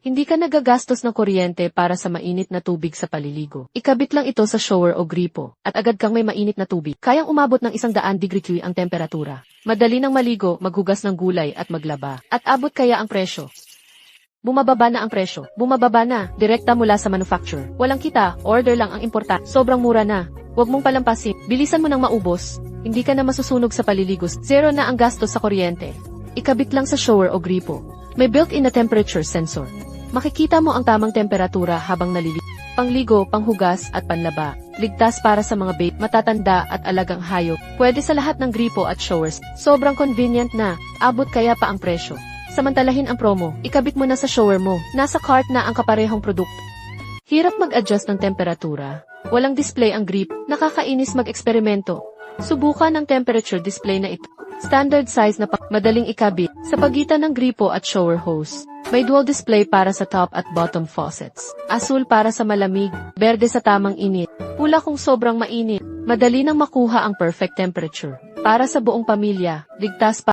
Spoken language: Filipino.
Hindi ka nagagastos ng kuryente para sa mainit na tubig sa paliligo. Ikabit lang ito sa shower o gripo, at agad kang may mainit na tubig. Kayang umabot ng isang daan degree Q ang temperatura. Madali nang maligo, maghugas ng gulay at maglaba. At abot kaya ang presyo. Bumababa na ang presyo. Bumababa na, direkta mula sa manufacturer. Walang kita, order lang ang importa. Sobrang mura na. Huwag mong palampasin. Bilisan mo nang maubos. Hindi ka na masusunog sa paliligos. Zero na ang gastos sa kuryente. Ikabit lang sa shower o gripo. May built-in na temperature sensor. Makikita mo ang tamang temperatura habang naliligo. Pangligo, panghugas, at panlaba. Ligtas para sa mga babe, matatanda at alagang hayop. Pwede sa lahat ng gripo at showers. Sobrang convenient na. Abot kaya pa ang presyo. Samantalahin ang promo. Ikabit mo na sa shower mo. Nasa cart na ang kaparehong produkto. Hirap mag-adjust ng temperatura. Walang display ang grip. Nakakainis mag-eksperimento. Subukan ang temperature display na ito. Standard size na madaling ikabit sa pagitan ng gripo at shower hose. May dual display para sa top at bottom faucets. Asul para sa malamig, berde sa tamang init, pula kung sobrang mainit. Madali nang makuha ang perfect temperature. Para sa buong pamilya, ligtas pa